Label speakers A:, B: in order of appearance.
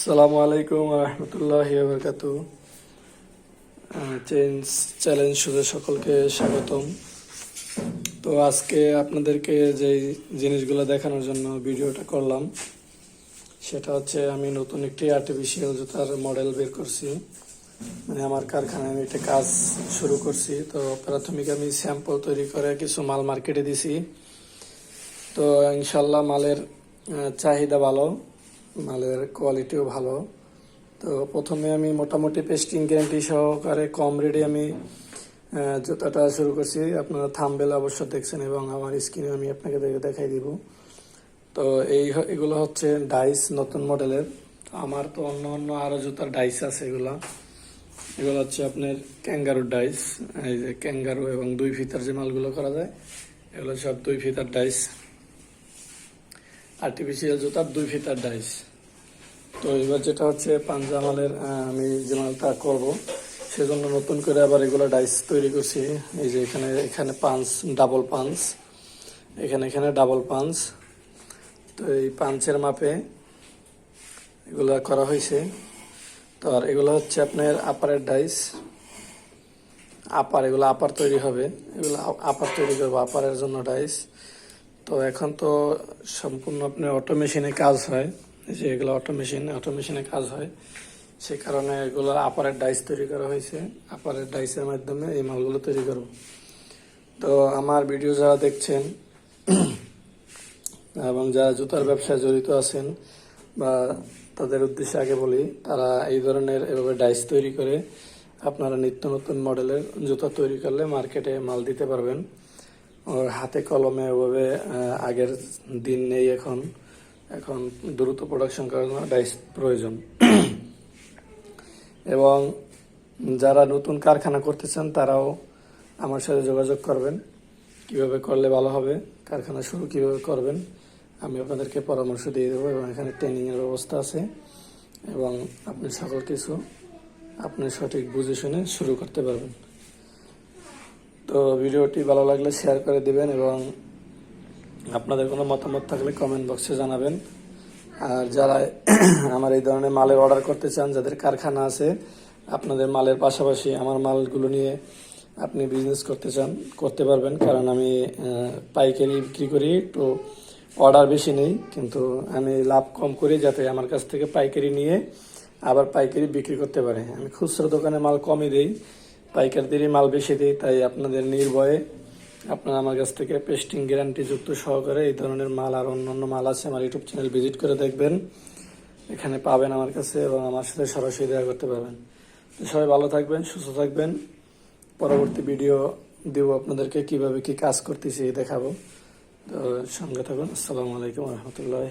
A: আসসালামু আলাইকুম রহমতুল্লাহ বরকাত চেঞ্জ চ্যালেঞ্জ শুধু সকলকে স্বাগতম। তো আজকে আপনাদেরকে যে জিনিসগুলো দেখানোর জন্য ভিডিওটা করলাম, সেটা হচ্ছে আমি নতুন একটি আর্টিফিশিয়াল জুতার মডেল বের করছি। মানে আমার কারখানায় আমি একটা কাজ শুরু করছি। তো প্রাথমিক আমি স্যাম্পল তৈরি করে কিছু মাল মার্কেটে দিছি। তো ইনশাল্লাহ মালের চাহিদা ভালো। মালের কোয়ালিটিও ভালো। তো প্রথমে আমি মোটামুটি পেস্টিং গ্যারান্টি সহকারে কম রেটে আমি জুতাটা শুরু করছি। আপনারা থামবেল অবশ্য দেখছেন এবং আমার স্ক্রিনে আমি আপনাকে দেখে দেখাই দিব। তো এই এগুলো হচ্ছে ডাইস নতুন মডেলের আমার তো অন্য অন্য আরও জুতার ডাইস আছে এগুলা। এগুলো হচ্ছে আপনার ক্যাঙ্গারুর ডাইস এই যে ক্যাঙ্গারু এবং দুই ফিতার যে মালগুলো করা যায়, এগুলো সব দুই ফিতার ডাইস আর্টিফিশিয়াল জুতার দুই ফিতার ডাইস তো এবার যেটা হচ্ছে পাঞ্জামালের আমি যে মালটা করব, সেজন্য নতুন করে আবার এগুলো ডাইস তৈরি করছি। এই যে এখানে এখানে পাঞ্চ ডাবল পাঞ্চ এখানে এখানে ডাবল পাঞ্চ তো এই পাঞ্চের মাপে এগুলো করা হয়েছে। তো আর এগুলো হচ্ছে আপনার আপারের ডাইস আপার এগুলো আপার তৈরি হবে। এগুলো আপার তৈরি করব আপারের জন্য ডাইস তো এখন তো সম্পূর্ণ আপনার অটো মেশিনে কাজ হয়। যে এগুলো অটো মেশিন অটো মেশিনে কাজ হয়। সে কারণে এগুলো আপারের ডাইস তৈরি করা হয়েছে। আপারের ডাইসের মাধ্যমে এই মালগুলো তৈরি করব। তো আমার ভিডিও যারা দেখছেন এবং যারা জুতার ব্যবসায় জড়িত আছেন বা তাদের উদ্দেশ্যে আগে বলি, তারা এই ধরনের এভাবে ডাইস তৈরি করে আপনারা নিত্য নতুন মডেলের জুতা তৈরি করলে মার্কেটে মাল দিতে পারবেন। ওর হাতে কলমে ওভাবে আগের দিন নেই এখন। এখন দ্রুত প্রোডাকশন করার জন্য ডাইস প্রয়োজন। এবং যারা নতুন কারখানা করতে চান, তারাও আমার সাথে যোগাযোগ করবেন। কীভাবে করলে ভালো হবে, কারখানা শুরু কীভাবে করবেন, আমি আপনাদেরকে পরামর্শ দিয়ে দেবো এবং এখানে ট্রেনিংয়ের ব্যবস্থা আছে। এবং আপনি সকল কিছু আপনি সঠিক বুঝে শুনে শুরু করতে পারবেন। তো ভিডিওটি ভালো লাগলে শেয়ার করে দেবেন এবং আপনাদের কোনো মতামত থাকলে কমেন্ট বক্সে জানাবেন। আর যারা আমার এই ধরনের মালের অর্ডার করতে চান, যাদের কারখানা আছে, আপনাদের মালের পাশাপাশি আমার মালগুলো নিয়ে আপনি বিজনেস করতে চান, করতে পারবেন। কারণ আমি পাইকারি বিক্রি করি, একটু অর্ডার বেশি নেই। কিন্তু আমি লাভ কম করি যাতে আমার কাছ থেকে পাইকারি নিয়ে আবার পাইকারি বিক্রি করতে পারে। আমি খুচরো দোকানে মাল কমই দিই, পাইকারদেরই মাল বেশি দিই, তাই আপনাদের নির্ভয়ে আপনারা আমার কাছ থেকে পেস্টিং গ্যারান্টি যুক্ত সহকারে এই ধরনের মাল আর অন্যান্য মাল আছে আমার ইউটিউব চ্যানেল ভিজিট করে দেখবেন। এখানে পাবেন আমার কাছে এবং আমার সাথে সরাসরি দেখা করতে পারবেন। সবাই ভালো থাকবেন, সুস্থ থাকবেন। পরবর্তী ভিডিও দিব আপনাদেরকে, কীভাবে কি কাজ করতেছি দেখাবো। তো সঙ্গে থাকুন। আসসালামু আলাইকুম রহমতুল্লাহ